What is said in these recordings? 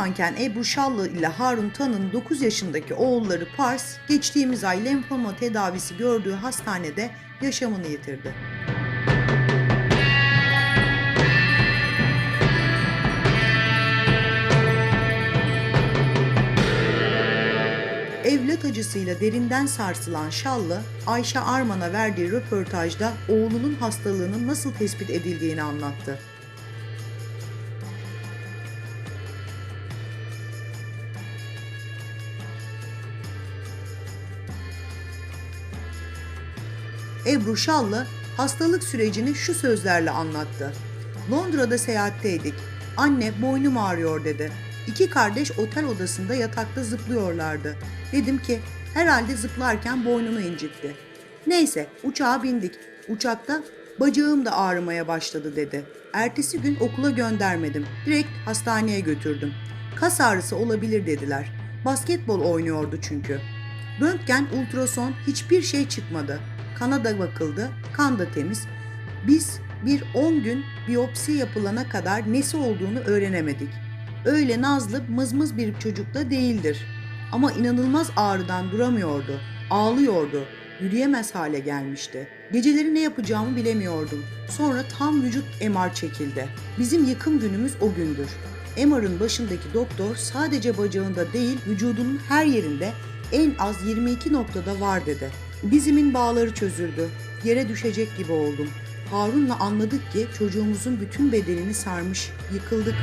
manken Ebru Şallı ile Harun Tan'ın 9 yaşındaki oğulları Pars, geçtiğimiz ay lenfoma tedavisi gördüğü hastanede yaşamını yitirdi. Evlat acısıyla derinden sarsılan Şallı, Ayşe Arman'a verdiği röportajda oğlunun hastalığının nasıl tespit edildiğini anlattı. Ebru Şallı hastalık sürecini şu sözlerle anlattı. Londra'da seyahatteydik. Anne boynum ağrıyor dedi. İki kardeş otel odasında yatakta zıplıyorlardı. Dedim ki herhalde zıplarken boynunu incitti. Neyse uçağa bindik. Uçakta bacağım da ağrımaya başladı dedi. Ertesi gün okula göndermedim. Direkt hastaneye götürdüm. Kas ağrısı olabilir dediler. Basketbol oynuyordu çünkü. Röntgen, ultrason hiçbir şey çıkmadı. Kana da bakıldı, kan da temiz. Biz bir 10 gün biyopsi yapılana kadar nesi olduğunu öğrenemedik. Öyle nazlı mızmız bir çocuk da değildir. Ama inanılmaz ağrıdan duramıyordu. Ağlıyordu. Yürüyemez hale gelmişti. Geceleri ne yapacağımı bilemiyordum. Sonra tam vücut MR çekildi. Bizim yıkım günümüz o gündür. MR'ın başındaki doktor sadece bacağında değil vücudunun her yerinde en az 22 noktada var dedi. Dizimin bağları çözüldü. Yere düşecek gibi oldum. Harun'la anladık ki çocuğumuzun bütün bedenini sarmış, yıkıldık.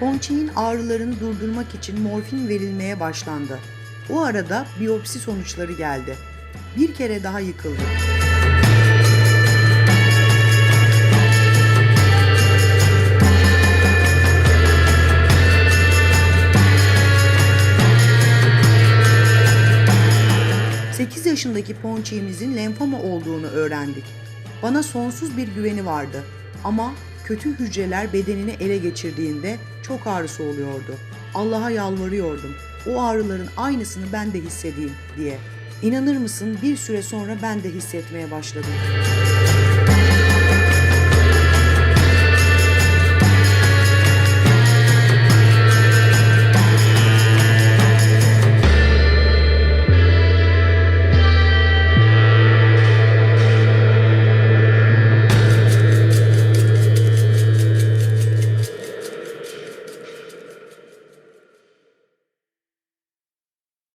Ponçik'in ağrılarını durdurmak için morfin verilmeye başlandı. O arada biyopsi sonuçları geldi. Bir kere daha yıkıldı. Yaşındaki Ponçik'imizin lenfoma olduğunu öğrendik. Bana sonsuz bir güveni vardı. Ama kötü hücreler bedenini ele geçirdiğinde çok ağrısı oluyordu. Allah'a yalvarıyordum. O ağrıların aynısını ben de hissedeyim diye. İnanır mısın bir süre sonra ben de hissetmeye başladım.